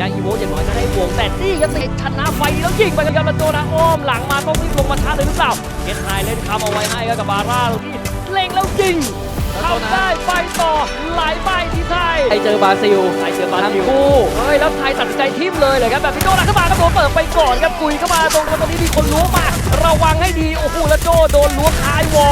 นะอีโวอย่างน้อยจะได้วงแต่นี่ยังติดชนะไฟแล้วยิงไปกับยามาโจนะอ้อมหลังมาต้องรีบลงมาชาเลยหรือเปล่าเกตไฮเล่นคำเอาไว้ให้กับบาร่าตรงนี้เล็งแล้วยิงทำได้ไปต่อหลไปที่ไทยไอเจอบราซิลไทยเจอบราซิลคู่เฮ้ยแล้วไทยตัดสินใจทิมเลยเลยครับแบบพี่โจหลังเข้ามาครับโดนเปิดไปก่อนครับกุยเข้ามาตรงตรงนี้มีคนล้วงมา ระวังให้ดีโอ้โหแล้วโจโดนล้วงท้ายวอ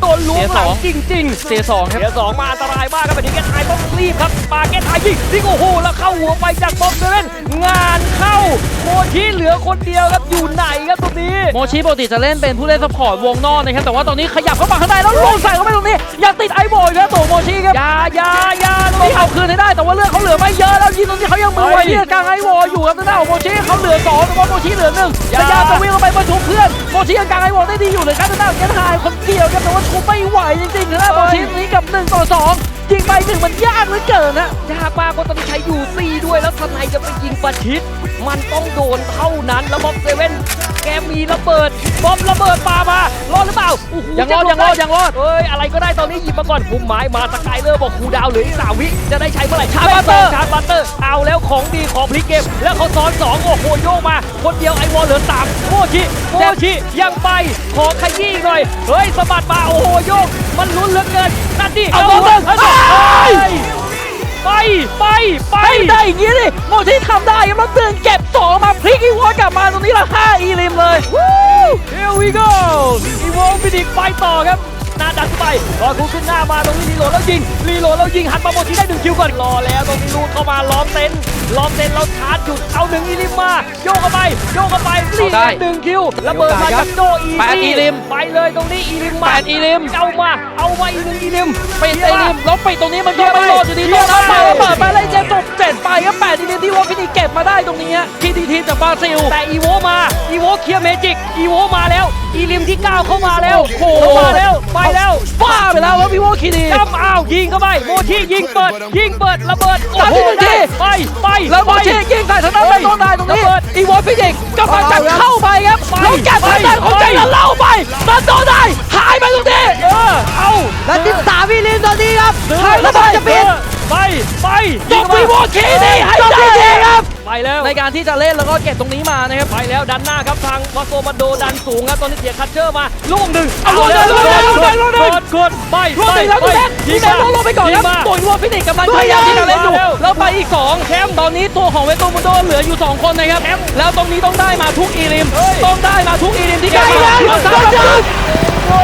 โดนล้วงหลังจริงๆเสียสองครับเสียสองมาอันตรายมากครับแบบนี้แกไทยต้องรีบครับปาแกไทยยิงยิงโอ้โหแล้วเข้าหัวไปจากบอมเซเว่นงานเข้าโมชิเหลือคนเดียวครับอยู่ไหนครับตรงนี้โมชิปกติจะเล่นเป็นผู้เล่นซัพพอร์ตวงนอกนะครับแต่ว่าตอนนี้ขยับเข้ามาข้างในแล้วลงใส่เข้าไปตรงนี้อยากติดไอโบยครับตัวโมชิครับอยาอยาอยาตรงนี่นี้ เอาคืนให้ได้แต่ว่าเลือดเขาเหลือไม่เยอะแล้วยิงตรงนี้เขายังมือไว้ที่กลางไอโวอยู่ครับทางด้านของโมชิเขาเหลือสองแต่ว่าโมชิเหลือหนึ่งพยายามจะวิ่งเข้าไปบรรทุกเพื่อนโมชิยังกลางไอโวได้ดีอยู่เลยครับทางด้านของเกนไฮคนเดียวครับแต่ว่าทุบไม่ไหวจริงๆทางด้านโมชินี้กับหนึ่งต่อสองยิงไปหนึ่งมันยากเหลือเกินนะยากมากเพราะตอนนี้ใช้ยูซี่ด้วยแล้วทนายจะไปยิงประชิด มันต้องโดนเท่านั้นแล้วบอมเซเว่นแกมีระเบิดบอมระเบิดปามา ยังรอดยังรอดยังรอดเอ้ยอะไรก็ได้ตอนนี้หยิบมาก่อนพุ่มไม้มาสกายเลอร์บอกครูดาวเหลืออีกสามวิจะได้ใช้เมื่อไหร่ชาร์จบัตเตอร์ชาร์จบัตเตอร์เอาแล้วของดีของพลิกเกมแล้วเขาซ้อนสองโอ้โหโยกมา คนเดียวไอวอลเหลือสามโมชิโมชิยังไปขอขยี้หน่อยเฮ้ยสะบัดมาโอ้โหโยก มันลุ้นเหลือเกินนั่นดิเอาตัวหนึ่งเอาเอ้ยไปไปไปไปได้อย่างนี้ดิโมชิทำได้ครับแล้วเดินเก็บสองมาพลิกอีวอนกลับมาตรงนี้ละห้าอีลิมเลย Here we go ดิกไปต่อครับนาดัก รอคูขึ้นหน้ามาตรงนี้รีโหลดแล้วยิงรีโหลดแล้วยิงหันมาโมชิได้หนึ่งคิวก่อนรอแล้วตรงนี้ลูกเข้ามาล้อมเต็นท์ล้อมเต็นท์แล้วชาร์จจุดเอาหนึ่งอีลิมมาโยกเข้าไปโยกเข้าไปรีเอาได้หนึ่งคิวระเบิดมาจากโจอีแปดอีลิมไปเลยตรงนี้อีลิมมาแปดอีลิมเอามาเอามาอีกหนึ่งอีลิมปิดไอลิมแล้วปิดตรงนี้มันก็ไม่รอดอยู่ดีเยี่โดยนมน้ำมามากแล้วเปิดไปเลยเจมส์จบเจ็ดไปครับแปดอีลิมที่วอฟินิกเก็บมาได้ตรงนี้ฮะทีดีทีจากบราซิลแต่อีโวมาอีโวเคลียร์เมจิกอีโวมาแล้วอีลิมที่9เข้ามาแล้วโอ้โหเข้ามาแล้วไปแล้วบ้าไปแล้วแล้วพี่โวคีดีจำอ้าวยิงเข้าไปโมชิยิงเปิด ยิงเปิดระเบิดโอ้โหสามสิบนาทีได้ไปไปแล้วโมไปชิยิงใส่ทางด้านไม่ต้องได้ตรงนี้ระเบิดอีวอฟินิกกำลังจะเข้าไปครับไปแล้วแกะทางด้านของไปเจนแล้วเล่าไปมันโดนได้หายไปตรงนี้เออเอาและที่สามวิลินตอนนี้ครับซื้อใครระเบิดจะปิดไปไปจบพี่โวคีดีให้ได้ดีครับ ไปแล้วในการที่จะเล่นแล้วก็เก็บตรงนี้มานะครับไปแล้วดันหน้าครับทางวาโซมาโดดันสูงครับตอนนี้เสียคัตเชอร์มาลูกหนึ่งเอาลูกหนึ่งลูกหนึ่งลูกหนึ่งลูกหนึ่งกดกดไปรวมไปถึงแล้วไปดูแลดูแลลงลงไปก่อนครับยิงมาตัวอีวอฟินิกกำลังพยายามที่จะเล่นอยู่แล้วไปอีก2แคมป์ตอนนี้ตัวของเวโตมุนโดเหลืออยู่ 2 คนนะครับแล้วตรงนี้ต้องได้มาทุกอีลิมต้องได้มาทุกอีลิมที่ใกล้เก็บแล้มาวสามจับโอ้